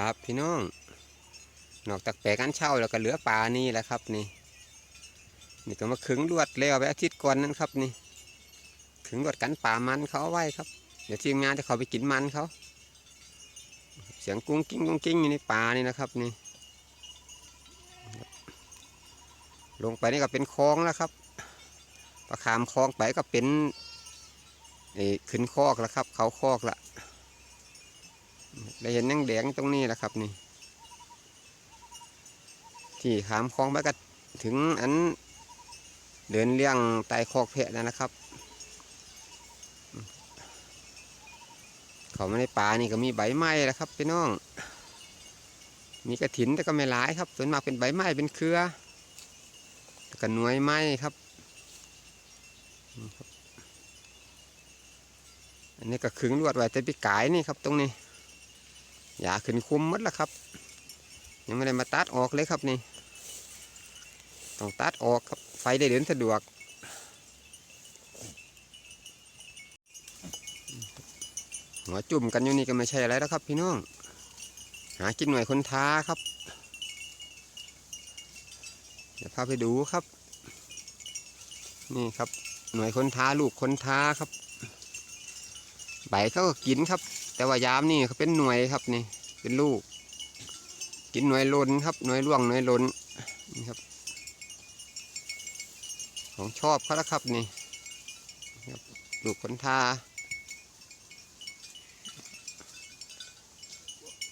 ครับพี่น้อง นอกจากแปลกันเช่าแล้วก็เหลือปลานี่แหละครับนี่ นี่ก็มาขึงลวดแล้วไปอาทิตย์ก่อนนั้นครับนี่ขึงลวดกันป่ามันเขาไว้ครับ เดี๋ยวทีมงานจะเขาไปกินมันเขา เสียงกุ้งกิ้งกุ้งกิ้งอยู่ในป่านี่นะครับนี่ ลงไปนี่ก็เป็นคลองแล้วครับ ประคามคลองไปก็เป็นเอ่ขึ้นคอกแล้วครับ เขาคอกละ ได้เห็นยังแดงตรงนี้แหละครับนี่ ที่ขามคลองไปก็ถึงอันเดินเลี้ยงไตคอกแพะนั่นนะครับ เขาไมาในป่านี่ก็มีใบไม้แล้วครับพี่น้อง มีกระถินแต่ก็ไม่หลายครับ ส่วนมากเป็นใบไม้เป็นเครือแล้วก็หน่วยไม้ครับนี่ครับ อันนี้ก็ขึงลวดไว้แต่ปีกายนี่ครับตรงนี้ อย่าขึ้นคุมหมดแล้วครับ ยังไม่ได้มาตัดออกเลยครับนี่ ต้องตัดออกครับ ไฟได้เดินสะดวก หัวจุ่มกันอยู่นี่ก็ไม่ใช่อะไรแล้วครับ พี่น้อง หากินหน่วยคนท้าครับ เดี๋ยวพาไปดูครับ นี่ครับ หน่วยคนท้าลูกคนท้าครับ ใบเขาก็กินครับ แต่ว่ายามนี่เขาเป็นหน่วยครับนี่ เป็นลูก กินหน่วยล้นครับ หน่วยล่วงหน่วยล้นนี่ครับ ของชอบเขาแล้วครับนี่ครับลูกคนทา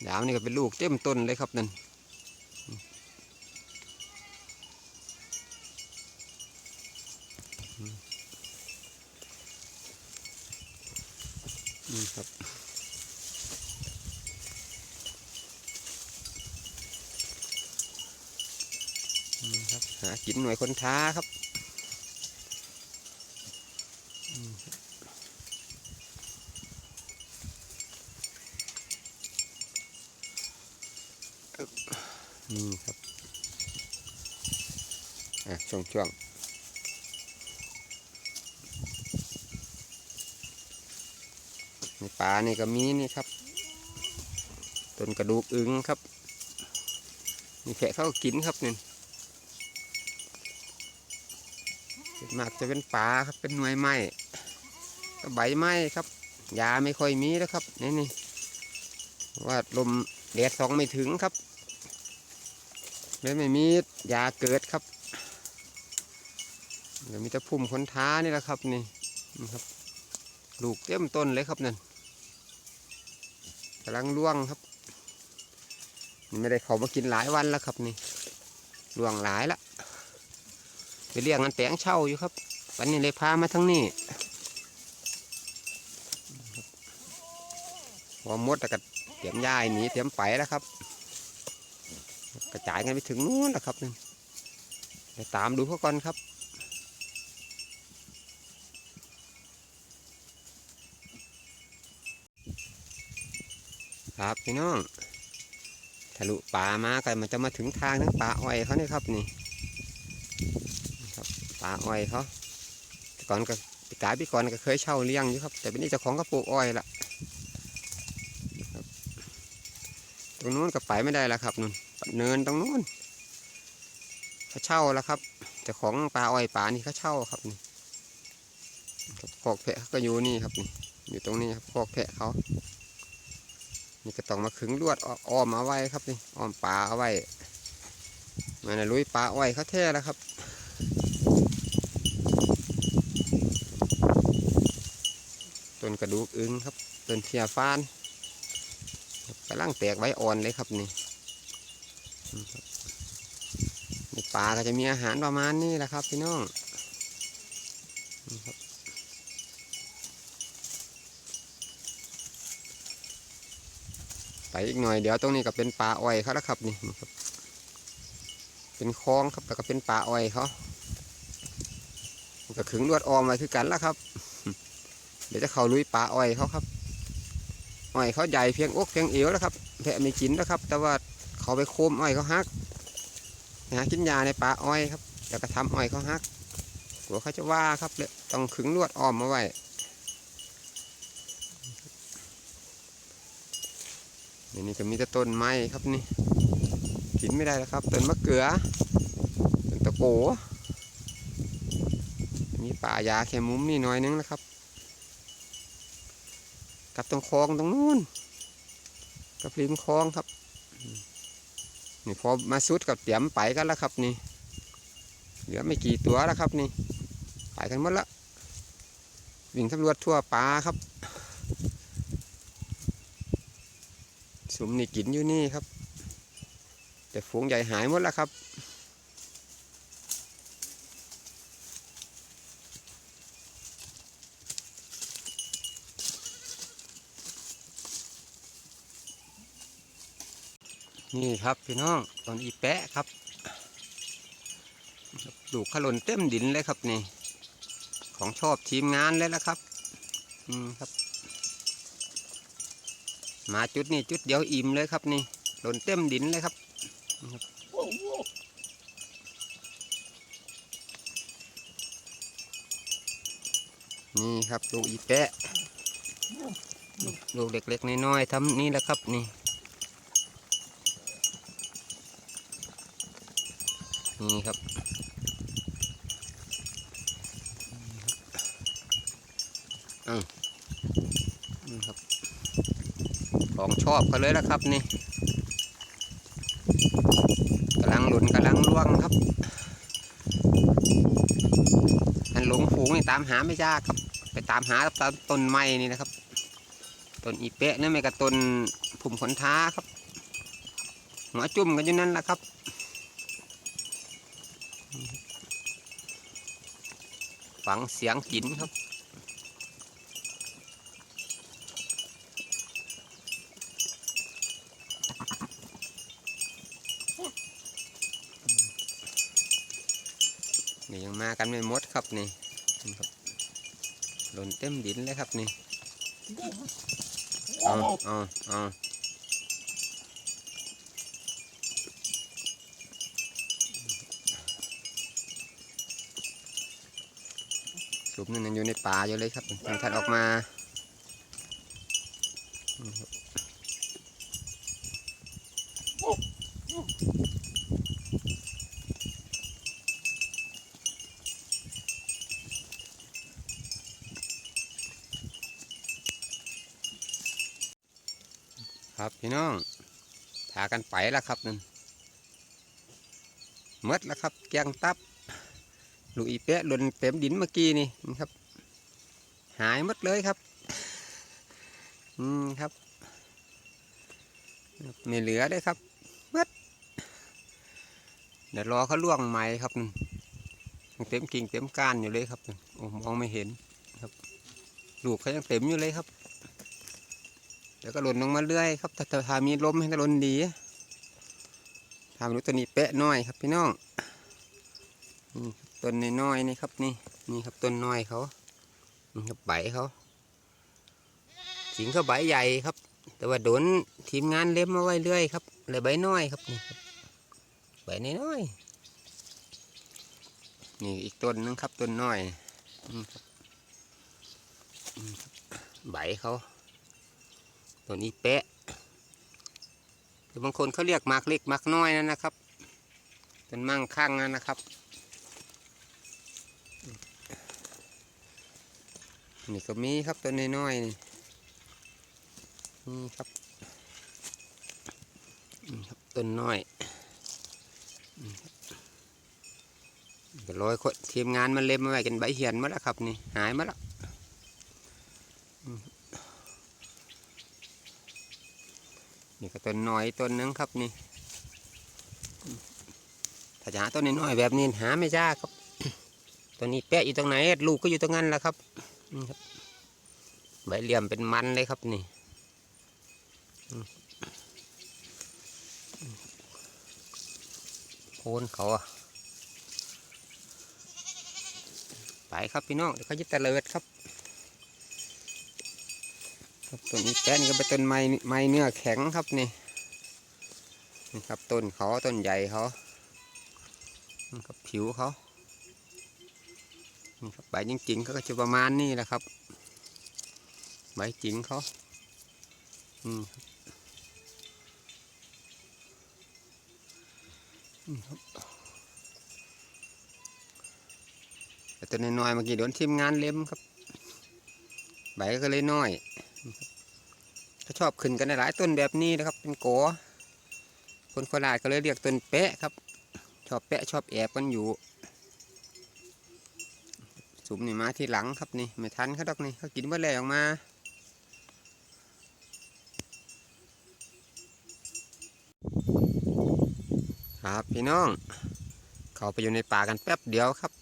ยามนี่ก็เป็นลูกเต็มต้นเลยครับนั่นนี่ครับ นี่ครับ หากินหน่วยคนท้าครับนี่ครับ อะ ช่วงช่วงในป่านี่ก็มีนี่ครับ ต้นกระดูกอึงครับนี่แขะเขาก็กินครับนี่ มากจะเป็นปลาครับเป็นหน่วยไม้ก็ใบไม้ครับยาไม่ค่อยมีแล้วครับนี่นี่ว่าลมแดดสองไม่ถึงครับเลยไม่มียาเกิดครับเดี๋ยวมีแต่พุ่มคนท้านี่แหละครับนี่นะครับลูกเต็มต้นเลยครับนั่นกำลังร่วงครับ ไม่ได้เขามากินหลายวันแล้วครับนี่ร่วงหลายละ ไปเรียกงานแปลงเช่าอยู่ครับ วันนี้เลยพามาทั้งนี้พอมดแล้วก็เตรียมย้ายหนีเตรียมไปแล้วครับ กระจายกันไปถึงนู้นนะครับนี่ไปตามดูเขาก่อนครับครับพี่น้องทะลุป่ามาก็มันจะมาถึงทางทั้งป่าอ้อยเขาเนี่ครับนี่ ป่าอ้อยเขาแต่ก่อนก็ปีกายปีก่อนก็เคยเช่าเลี้ยงอยู่ครับ แต่เป็นนี่เจ้าของก็ปลูกอ้อยละตรงนู้นก็ไปไม่ได้แล้วครับนู่นเนินตรงนู้นเขาเช่าแล้วครับเจ้าของป่าอ้อยป่านี่เขาเช่าครับนี่คอกแพะเขาก็อยู่นี่ครับนี่อยู่ตรงนี้ครับคอกแพะเขานี่ก็ต้องมาขึงลวดอ้อมเอาไว้ครับนี่อ้อมปลาเอาไว้มันนลุยปลาอ้อยเขาแท้แล้วครับ ต้น กระดูกอึงครับต้นเทียฟานครับกำลังแตกใบอ่อนเลยครับนี่นี่ครับนี่าก็จะมีอาหารประมาณนี้แหละครับพี่น้องครับไปอีกหน่อยเดี๋ยวตรงนี้ก็เป็นป่าอ้อยเขาแล้วครับนี่ครับ เป็นคลองครับแล้วก็เป็นป่าอ้อยเขาก็ขึงลวดออมไว้คือกันแล้วครับ ดี๋ยวจะเข้าลุยป่าอ้อยเขาครับอ้อยเขาใหญ่เพียงอกเพียงเอวแล้วครับแพะไม่กินแล้วครับ แต่ว่าเขาไปโคมอ้อยเขาฮักหากินยาในป่าอ้อยครับแล้วก็ทำอ้อยเขาฮักกลัวเขาจะว่าครับเลยต้องขึงลวดอ้อมมาไว้นนี้ก็มีแต่ต้นไม้ครับนี่กินไม่ได้แล้วครับต้นมะเขือต้นตะโกมีป่ายาแค่มุมนี่น่อยนึงนะครับ กับตรงคลองตรงนู้นกับริมคลองครับนี่พอมาสุดกับเตรียมไปกันแล้วครับนี่เหลือไม่กี่ตัวแล้วครับนี่ ไปกันหมดละวิ่งสำรวจทั่วป่าครับสุมนี่กินอยู่นี่ครับ แต่ฝูงใหญ่หายหมดแล้วครับ นี่ครับพี่น้องตอนอีแปะครับปลูกขลนเต็มดินเลยครับนี่ ของชอบทีมงานเลยละครับ อืมครับ มาจุดนี้จุดเดียวอิ่มเลยครับนี่หล่นเต็มดินเลยครับ นี่ครับนี่ครับลูกอีแปะลูกเล็กๆน้อยๆทำนี่แหละครับนี่ นี่ครับ อืมนี่ครับ ของชอบกันเลยละครับนี่กำลังหลุนกำลังล่วงครับ อันหลงฝูงนี่ตามหาไม่ยากครับ ไปตามหาตามต้นไม้นี่นะครับ ต้นอีเปะนี่ไม่กับต้นผุ่มขนท้าครับหัวจุ่มกันอยู่นั่นแหละครับ ฟังเสียงกินครับ นี่ยังมากันไม่หมดครับนี่นี่ครับหล่นเต็มดินเลยครับนี่ เอาเอาเอา สุบนั่นยังอยู่ในป่าอยู่เลยครับยังทัดออกมาครับพี่น้องพากันไปแล้วครับนั่นหมดแล้วครับแกงตับ ลูกอีเปะหล่นเต็มดินเมื่อกี้นี่นะครับ หายหมดเลยครับ อืมครับ ไม่เหลือเลยครับหมดเดี๋ยวรอเขาล่วงใหม่ครับนั่นยังเต็มกิ่งเต็มก้านอยู่เลยครับโอ้มองไม่เห็นครับ ลูกเขายังเต็มอยู่เลยครับเดี๋ยวก็หล่นลงมาเรื่อยครับถ้าถ้ามีลมให้ก็หล่นดีทำรู้ตัวนี้เปะน้อยครับพี่น้อง ต้นน้อยๆนี่ครับ นี่นี่ครับต้นน้อยเขานี่ครับใบเขาสิงเขาใบใหญ่ครับ แต่ว่าโดนทีมงานเล็บมาไว้เรื่อยครับเลยใบน้อยครับนี่ครับใบน้อยๆนี่อีกต้นนึงครับต้นน้อยนี่ครับใบเขาต้นนี้แปะบางคนเขาเรียกมากเล็กมากน้อยนั่นนะครับต้นมั่งคั่งนั่นนะครับ นี่ก็มีครับต้นน้อยๆนี่นี่ครับนี่ครับต้นน้อยก็ร้อยคนทีมงานมันเล็มมาไว้กันใบเหียนมาแล้วครับนี่หายมาแล้วนี่ก็ต้นน้อยต้นนึงครับนี่ถ้าจะหาต้นน้อยแบบนี้หาไม่ยากครับ ตัวนี้แปะอยู่ตรงไหนลูกก็อยู่ตรงนั้นแหละครับ นี่ครับ ใบเหลี่ยมเป็นมันเลยครับนี่โคนเขาอะไปครับพี่น้องเดี๋ยวเขาจะเตลิดครับ ครับต้นนี้แป้นก็เป็นต้นไม้ไม้เนื้อแข็งครับนี่นี่ครับต้นเขาต้นใหญ่เขาครับผิวเขา ใบจริงๆเขาก็จะประมาณนี้แหละครับ ใบจริงเขาอืมแต่ตัวน้อยเมื่อกี้โดนทีมงานเล็มครับ ใบก็เลยน้อยเขาชอบขึ้นกันในหลายต้นแบบนี้นะครับ เป็นโกคนโคราชก็เลยเรียกต้นเป๊ะครับ ชอบเป๊ะชอบแอบกันอยู่ สุมนี่มาที่หลังครับนี่ไม่ทันเขาดอกนี่เขากินเมื่อไรออกมาครับพี่น้อง เขาไปอยู่ในป่ากันแป๊บเดียวครับ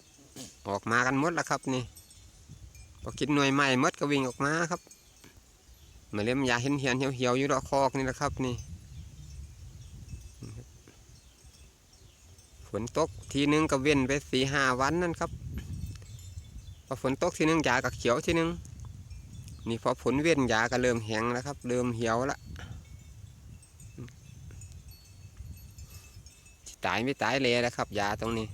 ออกมากันหมดแล้วครับนี่พอกินหน่วยใหม่มดก็วิ่งออกมาครับมาเล่มยาเห็นเหียนเหี่ยวๆอยู่ดอกคอกนี่แหละครับนี่ฝนตกทีนึงก็เว้นไปสี่ห้าวันนั่นครับ พอฝนตกทีนึงยาก็เขียวทีนึงนี่พอฝนเว้นยาก็เริ่มแห้งแล้วครับ เริ่มเหี่ยวละตายไม่ตายเลยนะครับยาตรงนี้